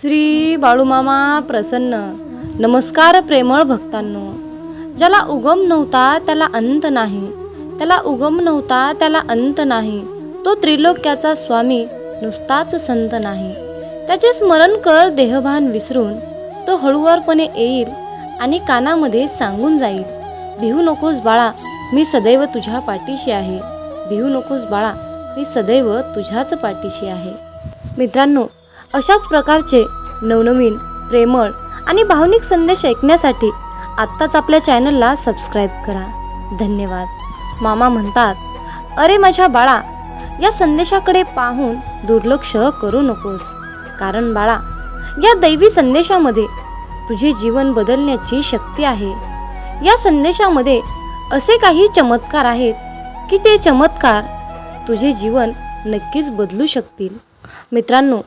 श्री बाळूमामा प्रसन्न. नमस्कार प्रेमळ भक्तांनो. ज्याला उगम नव्हता त्याला अंत नाही. त्याला उगम नव्हता त्याला अंत नाही. तो त्रिलोक्याचा स्वामी नुसताच संत नाही. त्याचे स्मरण कर देहभान विसरून. तो हळुवारपणे येईल आणि कानामध्ये सांगून जाईल भिवू नकोस बाळा मी सदैव तुझ्या पाठीशी आहे. भिवू नकोस बाळा मी सदैव तुझ्याच पाठीशी आहे. मित्रांनो अशाच प्रकारचे नवनवीन प्रेमळ आणि भावनिक संदेश ऐकण्यासाठी आत्ताच आपल्या चॅनलला सबस्क्राईब करा. धन्यवाद. मामा म्हणतात अरे माझ्या बाळा या संदेशाकडे पाहून दुर्लक्ष करू नकोस. कारण बाळा या दैवी संदेशामध्ये तुझे जीवन बदलण्याची शक्ती आहे. या संदेशामध्ये असे काही चमत्कार आहेत की ते चमत्कार तुझे जीवन नक्कीच बदलू शकतील. मित्रांनो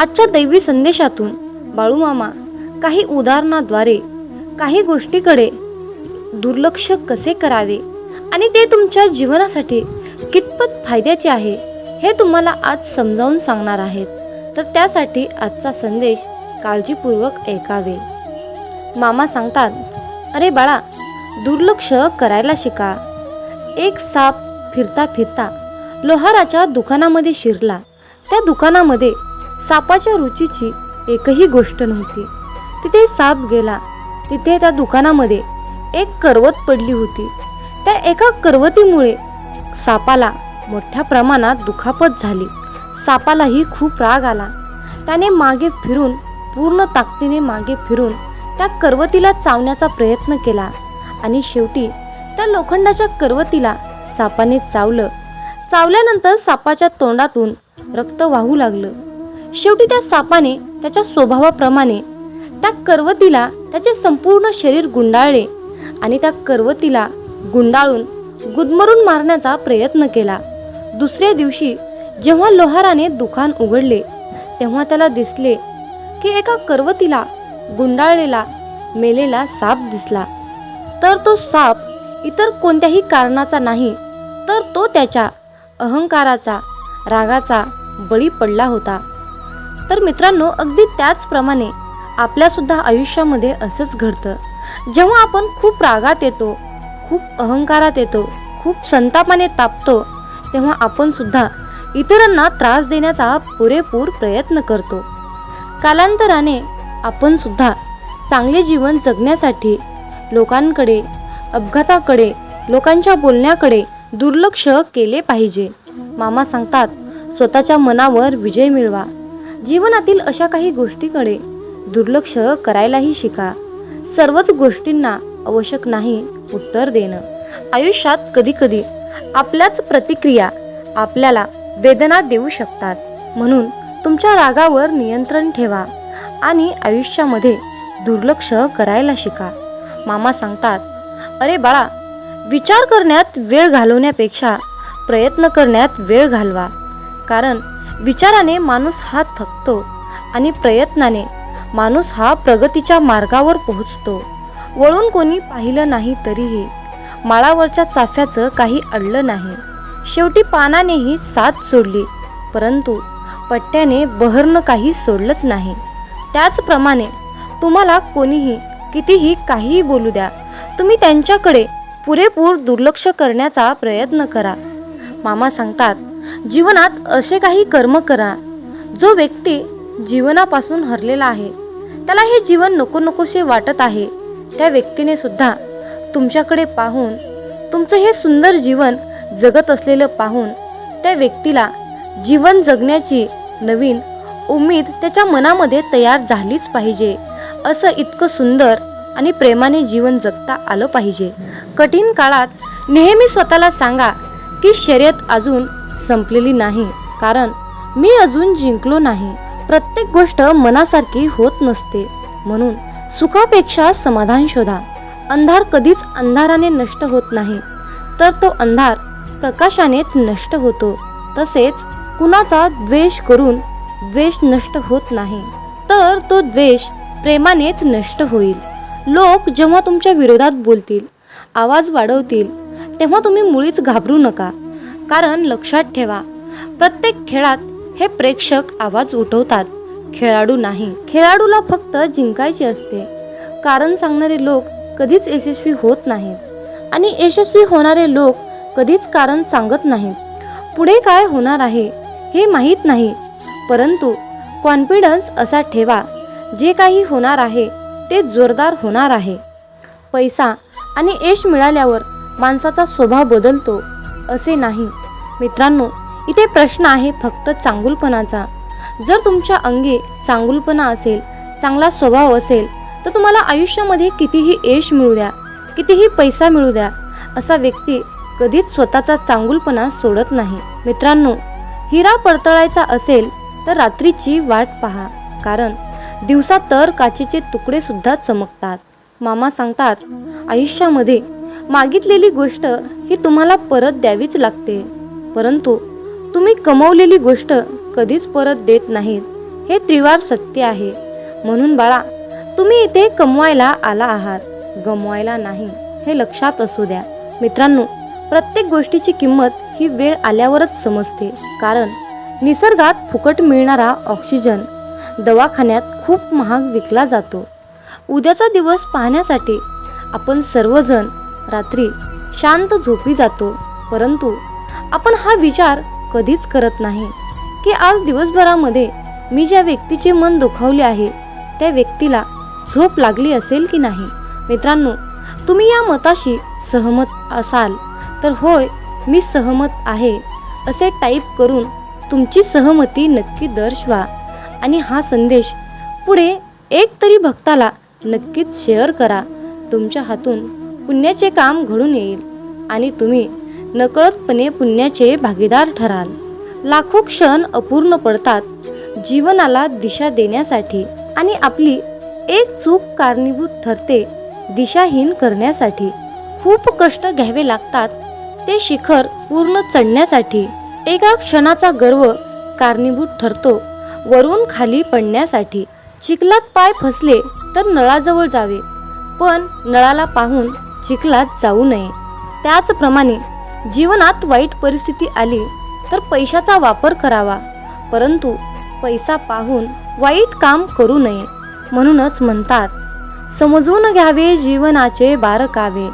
आजच्या दैवी संदेशातून बाळूमामा काही उदाहरणाद्वारे काही गोष्टीकडे दुर्लक्ष कसे करावे आणि ते तुमच्या जीवनासाठी कितपत फायद्याचे आहे हे तुम्हाला आज समजावून सांगणार आहेत. तर त्यासाठी आजचा संदेश काळजीपूर्वक ऐकावे. मामा सांगतात अरे बाळा दुर्लक्ष करायला शिका. एक साप फिरता फिरता लोहाराच्या दुकानामध्ये शिरला. त्या दुकानामध्ये सापाच्या रुचीची एकही गोष्ट नव्हती. तिथे साप गेला. तिथे त्या दुकानामध्ये एक करवत पडली होती. त्या एका करवतीमुळे सापाला मोठ्या प्रमाणात दुखापत झाली. सापालाही खूप राग आला. त्याने मागे फिरून पूर्ण ताकदीने मागे फिरून त्या करवतीला चावण्याचा प्रयत्न केला. आणि शेवटी त्या लोखंडाच्या करवतीला सापाने चावलं. चावल्यानंतर सापाच्या तोंडातून रक्त वाहू लागलं. शेवटी त्या सापाने त्याच्या स्वभावाप्रमाणे त्या करवतीला त्याचे संपूर्ण शरीर गुंडाळले आणि त्या करवतीला गुंडाळून गुदमरून मारण्याचा प्रयत्न केला. दुसऱ्या दिवशी जेव्हा लोहाराने दुकान उघडले तेव्हा त्याला दिसले की एका करवतीला गुंडाळलेला मेलेला साप दिसला. तर तो साप इतर कोणत्याही कारणाचा नाही तर तो त्याच्या अहंकाराचा रागाचा बळी पडला होता. तर मित्रांनो अगदी त्याचप्रमाणे आपल्यासुद्धा आयुष्यामध्ये असंच घडतं. जेव्हा आपण खूप रागात येतो खूप अहंकारात येतो खूप संतापाने तापतो तेव्हा आपण सुद्धा इतरांना त्रास देण्याचा पुरेपूर प्रयत्न करतो. कालांतराने आपण सुद्धा चांगले जीवन जगण्यासाठी लोकांकडे अपघाताकडे लोकांच्या बोलण्याकडे दुर्लक्ष केले पाहिजे. मामा सांगतात स्वतःच्या मनावर विजय मिळवा. जीवनातील अशा काही गोष्टीकडे दुर्लक्ष करायलाही शिका. सर्वच गोष्टींना आवश्यक नाही उत्तर देणं. आयुष्यात कधीकधी आपल्याच प्रतिक्रिया आपल्याला वेदना देऊ शकतात. म्हणून तुमच्या रागावर नियंत्रण ठेवा आणि आयुष्यामध्ये दुर्लक्ष करायला शिका. मामा सांगतात अरे बाळा विचार करण्यात वेळ घालवण्यापेक्षा प्रयत्न करण्यात वेळ घालवा. कारण विचाराने माणूस हा थकतो आणि प्रयत्नाने माणूस हा प्रगतीच्या मार्गावर पोहोचतो. वळून कोणी पाहिलं नाही तरीही माळावरच्या चाफ्याचं काही अडलं नाही. शेवटी पानानेही साथ सोडली परंतु पट्ट्याने बहरणं काही सोडलंच नाही. त्याचप्रमाणे तुम्हाला कोणीही कितीही काहीही बोलू द्या तुम्ही त्यांच्याकडे पुरेपूर दुर्लक्ष करण्याचा प्रयत्न करा. मामा सांगतात जीवनात असे काही कर्म करा. जो व्यक्ती जीवनापासून हरलेला आहे त्याला हे जीवन नको नकोसे वाटत आहे. त्या व्यक्तीने सुद्धा तुमच्याकडे पाहून तुमचं हे सुंदर जीवन जगत असलेलं पाहून त्या व्यक्तीला जीवन जगण्याची नवीन उमेद त्याच्या मनामध्ये तयार झालीच पाहिजे. असं इतकं सुंदर आणि प्रेमाने जीवन जगता आलं पाहिजे. कठीण काळात नेहमी स्वतःला सांगा की शर्यत अजून संपलेली नाही. कारण मी अजून जिंकलो नाही. प्रत्येक गोष्ट मनासारखी होत नसते. म्हणून सुखापेक्षा समाधान शोधा. अंधार कधीच अंधाराने नष्ट होत नाही. तर तो अंधार प्रकाशानेच नष्ट होतो. तसेच कुणाचा द्वेष करून द्वेष नष्ट होत नाही. तर तो द्वेष प्रेमानेच नष्ट होईल. लोक जेव्हा तुमच्या विरोधात बोलतील आवाज वाढवतील तेव्हा तुम्ही मुळीच घाबरू नका. कारण लक्षात ठेवा प्रत्येक खेळात हे प्रेक्षक आवाज उठवतात. खेळाडू नाही खेळाडूला फक्त जिंकायचे असते. कारण सांगणारे लोक कधीच यशस्वी होत नाहीत आणि यशस्वी होणारे लोक कधीच कारण सांगत नाहीत. पुढे काय होणार आहे हे माहीत नाही. परंतु कॉन्फिडन्स असा ठेवा जे काही होणार आहे ते जोरदार होणार आहे. पैसा आणि यश मिळाल्यावर माणसाचा स्वभाव बदलतो असे नाही. मित्रांनो इथे प्रश्न आहे फक्त चांगुलपणाचा. जर तुमच्या अंगी चांगुलपणा असेल चांगला स्वभाव असेल तर तुम्हाला आयुष्यामध्ये कितीही यश मिळू द्या कितीही पैसा मिळू द्या असा व्यक्ती कधीच स्वतःचा चांगुलपणा सोडत नाही. मित्रांनो हिरा पडतळायचा असेल तर रात्रीची वाट पहा कारण दिवसा तर काचेचे तुकडे सुद्धा चमकतात. मामा सांगतात आयुष्यामध्ये मागितलेली गोष्ट ही तुम्हाला परत द्यावीच लागते. परंतु तुम्ही कमवलेली गोष्ट कधीच परत देत नाहीत. हे त्रिवार सत्य आहे. म्हणून बाळा तुम्ही इथे कमवायला आला आहात. गमवायला नाही हे लक्षात असू द्या. मित्रांनो प्रत्येक गोष्टीची किंमत ही वेळ आल्यावरच समजते. कारण निसर्गात फुकट मिळणारा ऑक्सिजन दवाखान्यात खूप महाग विकला जातो. उद्याचा दिवस पाहण्यासाठी आपण सर्वजण रात्री शांत झोपी जातो. परंतु आपण हा विचार कधीच करत नाही की आज दिवसभरामध्ये मी ज्या व्यक्तीचे मन दुखावले आहे त्या व्यक्तीला झोप लागली असेल की नाही? मित्रांनो तुम्ही या मताशी सहमत असाल तर होय मी सहमत आहे असे टाईप करून तुमची सहमती नक्की दर्शवा आणि हा संदेश पुढे एक तरी भक्ताला नक्कीच शेअर करा. तुमच्या हातून पुण्याचे काम घडून येईल आणि तुम्ही नकळतपणे पुण्याचे भागीदार ठराल. लाखो क्षण अपूर्ण पडतात जीवनाला दिशा देण्यासाठी आणि आपली एक चूक कारणीभूत ठरते दिशाहीन करण्यासाठी. खूप कष्ट घ्यावे लागतात ते शिखर पूर्ण चढण्यासाठी. एका क्षणाचा गर्व कारणीभूत ठरतो वरून खाली पडण्यासाठी. चिखलात पाय फसले तर नळाजवळ जावे. पण नळाला पाहून चिखलात जाऊ नये. त्याचप्रमाणे जीवनात वाईट परिस्थिती आली तर पैशाचा वापर करावा. परंतु पैसा पाहून वाईट काम करू नये म्हणूनच म्हणतात समजून घ्यावे जीवनाचे बारकावे.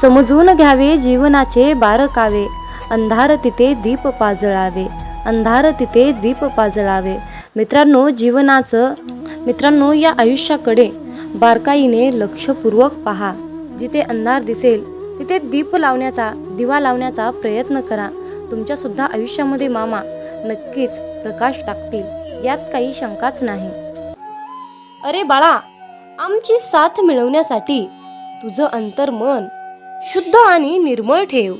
समजून घ्यावे जीवनाचे बारकावे. अंधार तिथे दीप पाजळावे. अंधार तिथे दीप पाजळावे. मित्रांनो जीवनाचं मित्रांनो या आयुष्याकडे बारकाईने लक्षपूर्वक पहा. जिथे अंधार दिसेल तिथे दीप लावण्याचा दिवा लावण्याचा प्रयत्न करा. तुमच्या सुद्धा आयुष्यामध्ये मामा नक्कीच प्रकाश टाकतील यात काही शंकाच नाही. अरे बाळा आमची साथ मिळवण्यासाठी तुझं अंतर्मन शुद्ध आणि निर्मळ ठेव.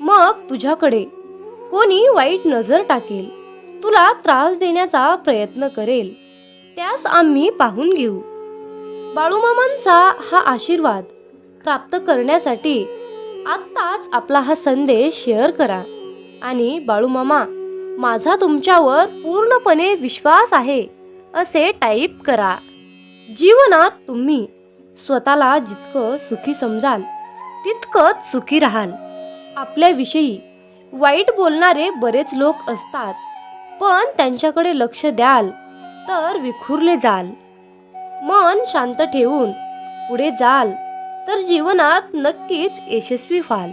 मग तुझ्याकडे कोणी वाईट नजर टाकेल तुला त्रास देण्याचा प्रयत्न करेल त्यास आम्ही पाहून घेऊ. बाळूमामांचा हा आशीर्वाद प्राप्त करण्यासाठी आत्ताच आपला हा संदेश शेअर करा. आणि बाळूमामा माझा तुमच्यावर पूर्णपणे विश्वास आहे असे टाईप करा. जीवनात तुम्ही स्वतःला जितकं सुखी समजाल तितकंच सुखी राहाल. आपल्याविषयी वाईट बोलणारे बरेच लोक असतात पण त्यांच्याकडे लक्ष द्याल तर विखुरले जाल. मन शांत ठेवून पुढे जाल तर जीवनात नक्कीच यशस्वी व्हाल.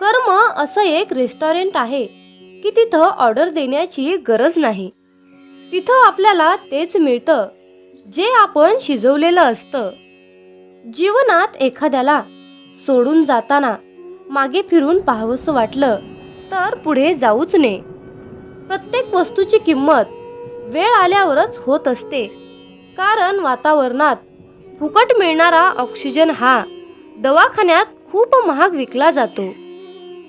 कर्म असं एक रेस्टॉरंट आहे की तिथं ऑर्डर देण्याची गरज नाही. तिथं आपल्याला तेच मिळतं जे आपण शिजवलेलं असतं. जीवनात एखाद्याला सोडून जाताना मागे फिरून पाहावंसं वाटलं तर पुढे जाऊच नये. प्रत्येक वस्तूची किंमत वेळ आल्यावरच होत असते. कारण वातावरणात फुकट मिळणारा ऑक्सिजन हा दवाखान्यात खूप महाग विकला जातो.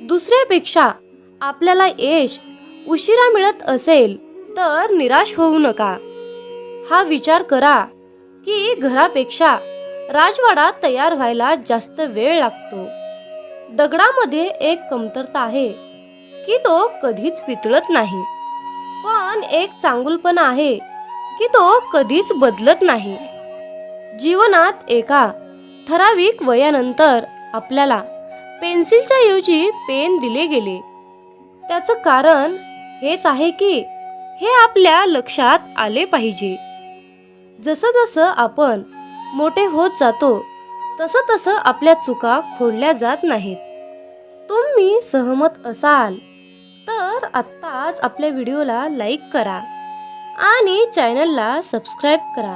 दुसऱ्यापेक्षा आपल्याला यश उशिरा मिळत असेल तर निराश होऊ नका. हा विचार करा की घरापेक्षा राजवाडा तयार व्हायला जास्त वेळ लागतो. दगडामध्ये एक कमतरता आहे की तो कधीच वितळत नाही. पण एक चांगुलपणा आहे की तो कधीच बदलत नाही. जीवनात एका ठराविक वयानंतर आपल्याला पेन्सिलच्या ऐवजी पेन दिले गेले. त्याचं कारण हेच आहे की हे आपल्या लक्षात आले पाहिजे. जसं जसं आपण मोठे होत जातो तसं तसं आपल्या चुका खोडल्या जात नाहीत. तुम्ही सहमत असाल तर आत्ताच आपल्या व्हिडिओला लाईक करा आणि चॅनलला सबस्क्राईब करा.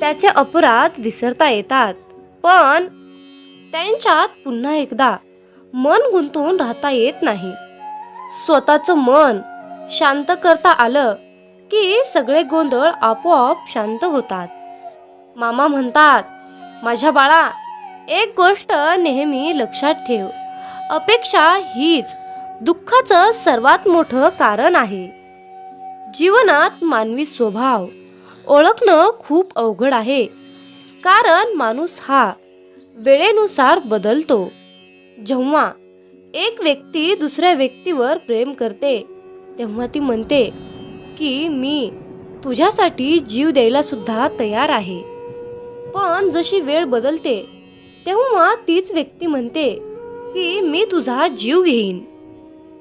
त्याचे अपराध विसरता येतात. पण त्यांच्यात पुन्हा एकदा मन गुंतवून राहता येत नाही. स्वतःचं मन शांत करता आलं की सगळे गोंधळ आपोआप शांत होतात. मामा म्हणतात माझ्या बाळा एक गोष्ट नेहमी लक्षात ठेव. अपेक्षा हीच दुःखाचं सर्वात मोठं कारण आहे. जीवनात मानवी स्वभाव ओळखणं खूप अवघड आहे. कारण माणूस हा वेळेनुसार बदलतो. जेव्हा एक व्यक्ती दुसऱ्या व्यक्तीवर प्रेम करते तेव्हा ती म्हणते की मी तुझ्यासाठी जीव द्यायला सुद्धा तयार आहे. पण जशी वेळ बदलते तेव्हा तीच व्यक्ती म्हणते की मी तुझा जीव घेईन.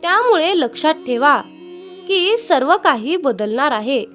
त्यामुळे लक्षात ठेवा की सर्व काही बदलणार आहे.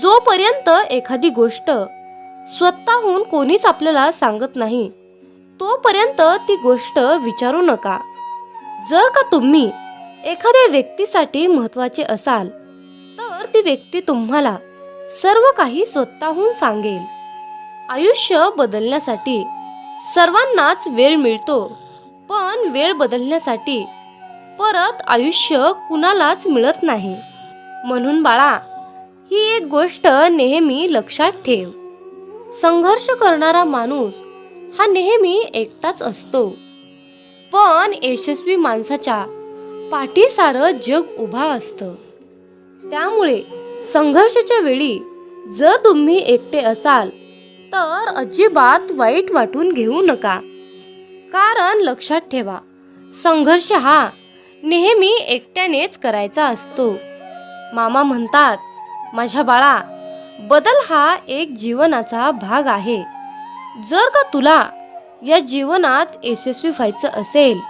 जोपर्यंत एखादी गोष्ट स्वतःहून कोणीच आपल्याला सांगत नाही तोपर्यंत ती गोष्ट विचारू नका. जर का तुम्ही एखाद्या व्यक्तीसाठी महत्त्वाचे असाल तर ती व्यक्ती तुम्हाला सर्व काही स्वतःहून सांगेल. आयुष्य बदलण्यासाठी सर्वांनाच वेळ मिळतो पण वेळ बदलण्यासाठी परत आयुष्य कुणालाच मिळत नाही. म्हणून बाळा ही एक गोष्ट नेहमी लक्षात ठेव. संघर्ष करणारा माणूस हा नेहमी एकटाच असतो. पण यशस्वी माणसाच्या पाठीसारं जग उभा असतं. त्यामुळे संघर्षाच्या वेळी जर तुम्ही एकटे असाल तर अजिबात वाईट वाटून घेऊ नका. कारण लक्षात ठेवा संघर्ष हा नेहमी एकट्यानेच करायचा असतो. मामा म्हणतात माझ्या बाळा बदल हा एक जीवनाचा भाग आहे. जर का तुला या जीवनात यशस्वी व्हायचं असेल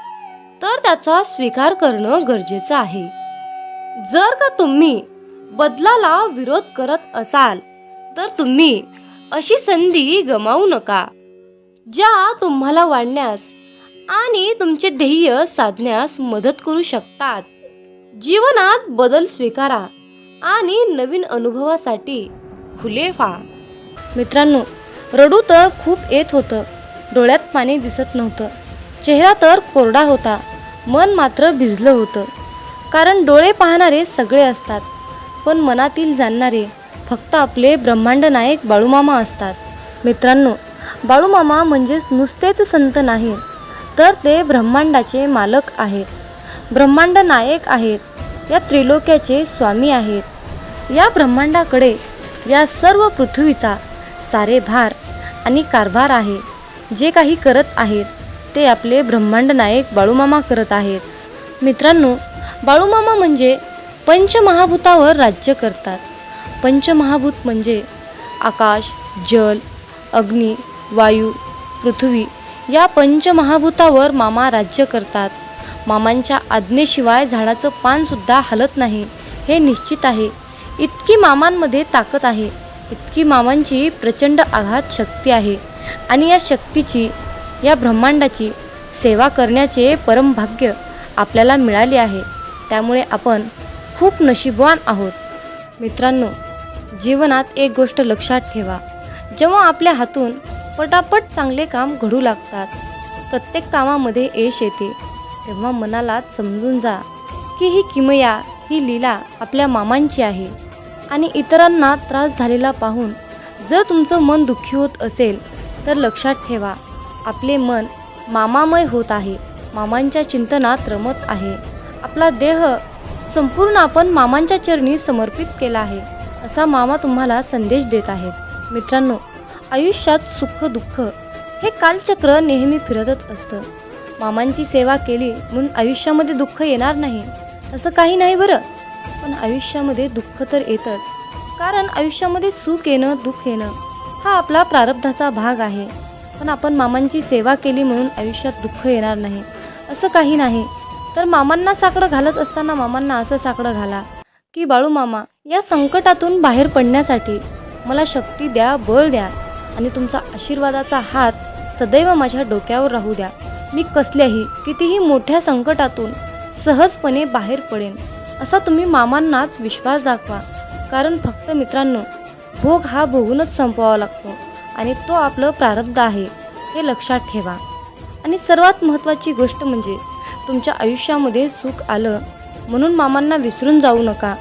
तर त्याचा स्वीकार करणं गरजेचं आहे. जर का तुम्ही बदलाला विरोध करत असाल तर तुम्ही अशी संधी गमावू नका ज्या तुम्हाला वाढण्यास आणि तुमचे ध्येय साधण्यास मदत करू शकतात. जीवनात बदल स्वीकारा. आणि नवीन अनुभवासाठी खुले व्हा मित्रांनो रडू तर खूप येत होतं. डोळ्यात पाणी दिसत नव्हतं. चेहरा तर कोरडा होता. मन मात्र भिजलं होतं. कारण डोळे पाहणारे सगळे असतात. पण मनातील जाणणारे फक्त आपले ब्रह्मांड नायक बाळूमामा असतात. मित्रांनो बाळूमामा म्हणजेच नुसतेच संत नाही तर ते ब्रह्मांडाचे मालक आहेत. ब्रह्मांड नायक आहेत. या त्रिलोक्याचे स्वामी आहेत. या ब्रह्मांडाकडे या सर्व पृथ्वीचा सारे भार आणि कारभार आहे. जे काही करत आहेत ते आपले ब्रह्मांड नायक बाळूमामा करत आहेत. मित्रांनो बाळूमामा म्हणजे पंचमहाभूतावर राज्य करतात. पंचमहाभूत म्हणजे आकाश जल अग्नी वायू पृथ्वी या पंचमहाभूतावर मामा राज्य करतात. मामांच्या आज्ञेशिवाय झाडाचं पानसुद्धा हलत नाही हे निश्चित आहे. इतकी मामांमध्ये ताकद आहे. इतकी मामांची प्रचंड आघात शक्ती आहे. आणि या शक्तीची या ब्रह्मांडाची सेवा करण्याचे परमभाग्य आपल्याला मिळाले आहे. त्यामुळे आपण खूप नशीबवान आहोत. मित्रांनो जीवनात एक गोष्ट लक्षात ठेवा. जेव्हा आपल्या हातून पटापट चांगले काम घडू लागतात प्रत्येक कामामध्ये यश येते. तेव्हा मनाला समजून जा की ही किमया ही लीला आपल्या मामांची आहे आणि इतरांना त्रास झालेला पाहून जर तुमचं मन दुःखी होत असेल तर लक्षात ठेवा आपले मन मामामय होत आहे मामांच्या चिंतनात रमत आहे. आपला देह संपूर्ण आपण मामांच्या चरणी समर्पित केला आहे असा मामा तुम्हाला संदेश देत आहेत. मित्रांनो आयुष्यात सुख दुःख हे कालचक्र नेहमी फिरतच असतं. मामांची सेवा केली म्हणून आयुष्यामध्ये दुःख येणार नाही. असं काही नाही बरं. पण आयुष्यामध्ये दुःख तर येतच. कारण आयुष्यामध्ये सुख येणं दुःख येणं हा आपला प्रारब्धाचा भाग आहे. पण आपण मामांची सेवा केली म्हणून आयुष्यात दुःख येणार नाही. असं काही नाही. तर मामांना साकडं घालत असताना मामांना असं साकडं घाला. की बाळू मामा या संकटातून बाहेर पडण्यासाठी मला शक्ती द्या बळ द्या आणि तुमचा आशीर्वादाचा हात सदैव माझ्या डोक्यावर राहू द्या. मी कसल्याही कितीही मोठ्या संकटातून सहजपणे बाहेर पडेन. असा तुम्ही मामांनाच विश्वास दाखवा. कारण फक्त मित्रांनो भोग हा भोगूनच संपवावा लागतो आणि तो आपलं प्रारब्ध आहे हे लक्षात ठेवा. आणि सर्वात महत्त्वाची गोष्ट म्हणजे तुमच्या आयुष्यामध्ये सुख आलं म्हणून मामांना विसरून जाऊ नका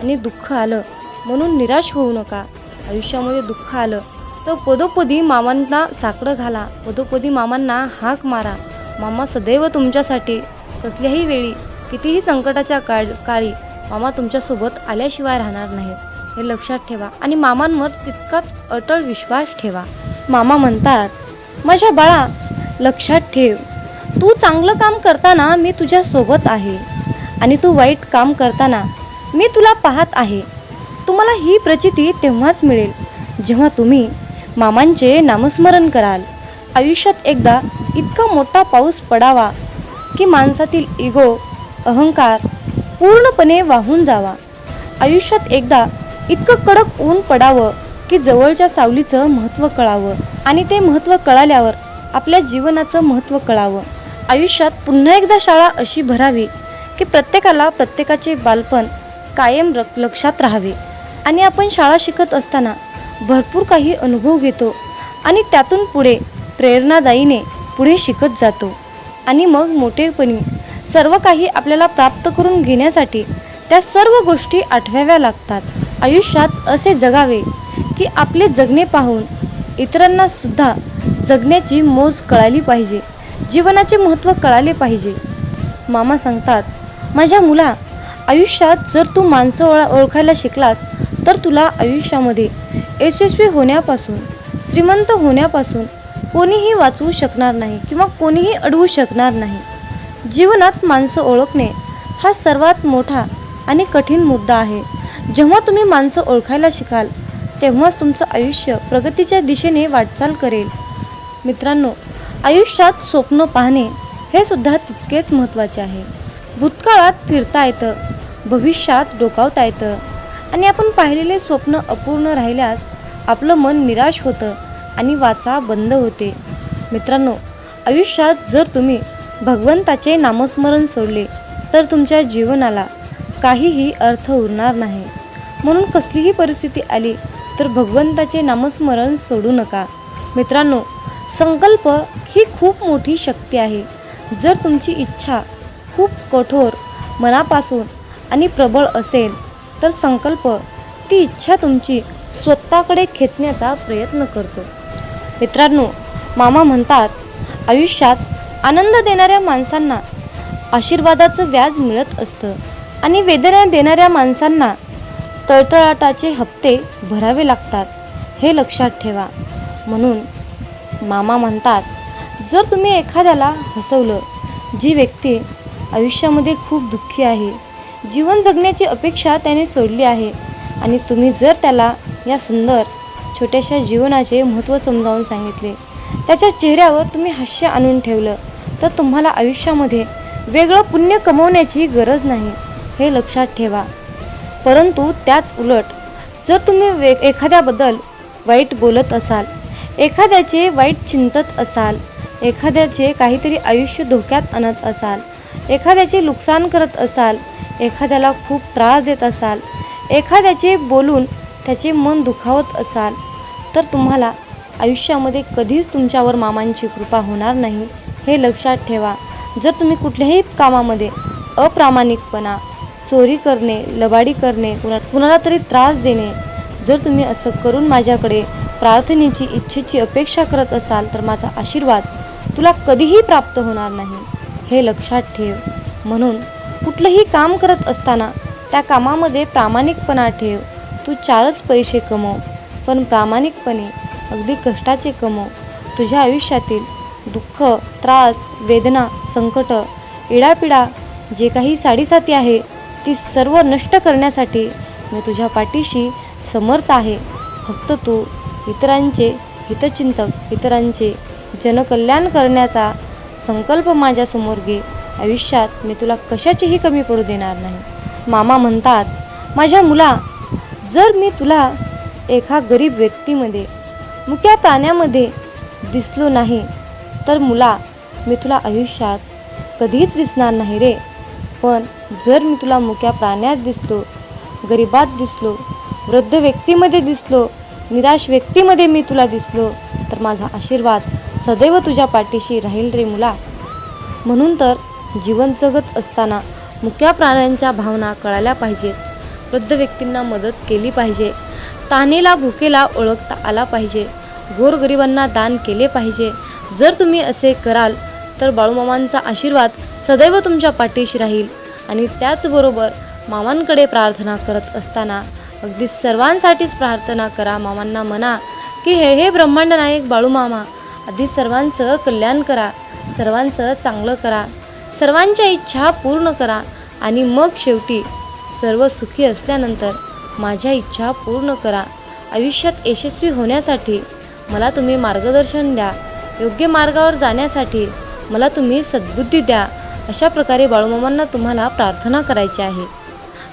आणि दुःख आलं म्हणून निराश होऊ नका. आयुष्यामध्ये दुःख आलं तर पदोपदी मामांना साकडं घाला पदोपदी मामांना हाक मारा. मामा सदैव तुमच्यासाठी कसल्याही वेळी कितीही संकटाच्या काळ काळी मामा तुमच्यासोबत आल्याशिवाय राहणार नाहीत. हे लक्षात ठेवा आणि मामांवर तितकाच अटळ विश्वास ठेवा. मामा म्हणतात माझ्या बाळा लक्षात ठेव. तू चांगलं काम करताना मी तुझ्यासोबत आहे आणि तू वाईट काम करताना मी तुला पाहत आहे. तुम्हाला ही प्रचिती तेव्हाच मिळेल जेव्हा तुम्ही मामांचे नामस्मरण कराल. आयुष्यात एकदा इतका मोठा पाऊस पडावा की माणसातील इगो अहंकार पूर्णपणे वाहून जावा. आयुष्यात एकदा इतकं कडक ऊन पडावं की जवळच्या सावलीचं महत्त्व कळावं आणि ते महत्त्व कळाल्यावर आपल्या जीवनाचं महत्त्व कळावं. आयुष्यात पुन्हा एकदा शाळा अशी भरावी की प्रत्येकाला प्रत्येकाचे बालपण कायम र लक्षात राहावे. आणि आपण शाळा शिकत असताना भरपूर काही अनुभव घेतो आणि त्यातून पुढे प्रेरणादायीने पुढे शिकत जातो. आणि मग मोठेपणी सर्व काही आपल्याला प्राप्त करून घेण्यासाठी त्या सर्व गोष्टी आठवाव्या लागतात. आयुष्यात असे जगावे की आपले जगणे पाहून इतरांना सुद्धा जगण्याची मोज कळाली पाहिजे जीवनाचे महत्त्व कळाले पाहिजे. मामा सांगतात माझ्या मुला आयुष्यात जर तू माणसं ओळा ओळखायला शिकलास तर तुला आयुष्यामध्ये यशस्वी होण्यापासून श्रीमंत होण्यापासून कोणीही वाचवू शकणार नाही किंवा कोणीही अडवू शकणार नाही. जीवनात माणसं ओळखणे हा सर्वात मोठा आणि कठीण मुद्दा आहे. जेव्हा तुम्ही माणसं ओळखायला शिकाल तेव्हाच तुमचं आयुष्य प्रगतीच्या दिशेने वाटचाल करेल. मित्रांनो आयुष्यात स्वप्न पाहणे हे सुद्धा तितकेच महत्त्वाचे आहे. भूतकाळात फिरता येतं भविष्यात डोकावता येतं आणि आपण पाहिलेले स्वप्न अपूर्ण राहिल्यास आपलं मन निराश होतं आणि वाचा बंद होते. मित्रांनो आयुष्यात जर तुम्ही भगवंताचे नामस्मरण सोडले तर तुमच्या जीवनाला काहीही अर्थ उरणार नाही. म्हणून कसलीही परिस्थिती आली तर भगवंताचे नामस्मरण सोडू नका. मित्रांनो संकल्प ही खूप मोठी शक्ती आहे. जर तुमची इच्छा खूप कठोर मनापासून आणि प्रबळ असेल तर संकल्प ती इच्छा तुमची स्वतःकडे खेचण्याचा प्रयत्न करतो. मित्रांनो मामा म्हणतात आयुष्यात आनंद देणाऱ्या माणसांना आशीर्वादाचं व्याज मिळत असतं. आणि वेदना देणाऱ्या माणसांना तळतळाटाचे हप्ते भरावे लागतात. हे लक्षात ठेवा. म्हणून मामा म्हणतात जर तुम्ही एखाद्याला हसवलं जी व्यक्ती आयुष्यामध्ये खूप दुःखी आहे जीवन जगण्याची अपेक्षा त्याने सोडली आहे आणि तुम्ही जर त्याला या सुंदर छोट्याशा जीवनाचे महत्त्व समजावून सांगितले त्याच्या चेहऱ्यावर तुम्ही हास्य आणून ठेवलं तर तुम्हाला आयुष्यामध्ये वेगळं पुण्य कमवण्याची गरज नाही हे लक्षात ठेवा. परंतु त्याच उलट जर तुम्ही वे एखाद्याबद्दल वाईट बोलत असाल एखाद्याचे वाईट चिंतत असाल एखाद्याचे काहीतरी आयुष्य धोक्यात आणत असाल एखाद्याचे नुकसान करत असाल एखाद्याला खूप त्रास देत असाल एखाद्याचे बोलून त्याचे मन दुखावत असाल तर तुम्हाला आयुष्यामध्ये कधीच तुमच्यावर मामांची कृपा होणार नाही. हे लक्षात ठेवा. जर तुम्ही कुठल्याही कामामध्ये अप्रामाणिकपणा चोरी करणे लबाडी करणे कुणा कुणाला तरी त्रास देणे जर तुम्ही असं करून माझ्याकडे प्रार्थनेची इच्छेची अपेक्षा करत असाल तर माझा आशीर्वाद तुला कधीही प्राप्त होणार नाही. हे लक्षात ठेव. म्हणून कुठलंही काम करत असताना त्या कामामध्ये प्रामाणिकपणा ठेव. तू चारच पैसे कमव पण प्रामाणिकपणे अगदी कष्टाचे कमव. तुझ्या आयुष्यातील दुःख त्रास वेदना संकट इडापिडा जे काही साडीसाती आहे ती सर्व नष्ट करण्यासाठी मी तुझ्या पाठीशी समर्थ आहे. फक्त तू इतरांचे हितचिंतक इतरांचे जनकल्याण करण्याचा संकल्प माझ्यासमोर घे. आयुष्यात मी तुला कशाचीही कमी पडू देणार नाही. मामा म्हणतात माझ्या मुला जर मी तुला एका गरीब व्यक्तीमध्ये मुक्या प्राण्यामध्ये दिसलो नाही तर मुला मी तुला आयुष्यात कधीच दिसणार नाही रे. पण जर मी तुला मुक्या प्राण्यात दिसलो गरिबात दिसलो वृद्ध व्यक्तीमध्ये दिसलो निराश व्यक्तीमध्ये मी तुला दिसलो तर माझा आशीर्वाद सदैव तुझ्या पाठीशी राहील रे मुला. म्हणून तर जीवन जगत असताना मुक्या प्राण्यांच्या भावना कळायला पाहिजेत. वृद्ध व्यक्तींना मदत केली पाहिजे. तानेला भुकेला ओळखता आला पाहिजे. गोरगरिबांना दान केले पाहिजे. जर तुम्ही असे कराल तर बाळूमामांचा आशीर्वाद सदैव तुमच्या पाठीशी राहील. आणि त्याचबरोबर मामांकडे प्रार्थना करत असताना अगदी सर्वांसाठीच प्रार्थना करा मामांना म्हणा की हे हे ब्रह्मांड नायक बाळूमामा आधी सर्वांचं कल्याण करा सर्वांचं चांगलं करा सर्वांच्या इच्छा पूर्ण करा आणि मग शेवटी सर्व सुखी असल्यानंतर माझ्या इच्छा पूर्ण करा. आयुष्यात यशस्वी होण्यासाठी मला तुम्ही मार्गदर्शन द्या. योग्य मार्गावर जाण्यासाठी मला तुम्ही सद्बुद्धी द्या. अशा प्रकारे बाळूमामांना तुम्हाला प्रार्थना करायची आहे.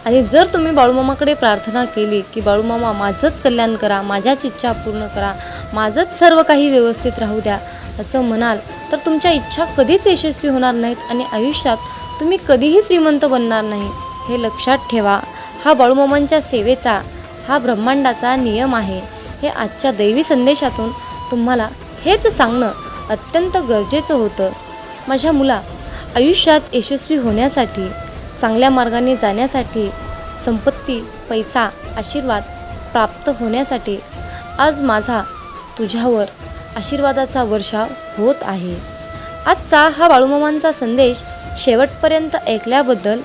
आणि जर तुम्ही बाळूमामाकडे प्रार्थना केली की बाळूमामा माझंच कल्याण करा माझ्याच इच्छा पूर्ण करा माझंच सर्व काही व्यवस्थित राहू द्या असं म्हणाल तर तुमच्या इच्छा कधीच यशस्वी होणार नाहीत आणि आयुष्यात तुम्ही कधीही श्रीमंत बनणार नाही. हे लक्षात ठेवा हा बाळूमामांच्या सेवेचा हा ब्रह्मांडाचा नियम आहे. हे आजच्या दैवी संदेशातून तुम्हाला हेच सांगणं अत्यंत गरजेचं होतं. माझ्या मुला आयुष्यात यशस्वी होण्यासाठी चांगल्या मार्गाने जाण्यासाठी संपत्ती पैसा आशीर्वाद प्राप्त होण्यासाठी आज माझा तुझ्यावर आशीर्वादाचा वर्षाव होत आहे. आजचा हा बाळूमामांचा संदेश शेवटपर्यंत ऐकल्याबद्दल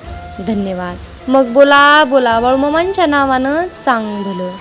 धन्यवाद. मग बोला बोला बाळूमामांच्या नावानं चांग भलं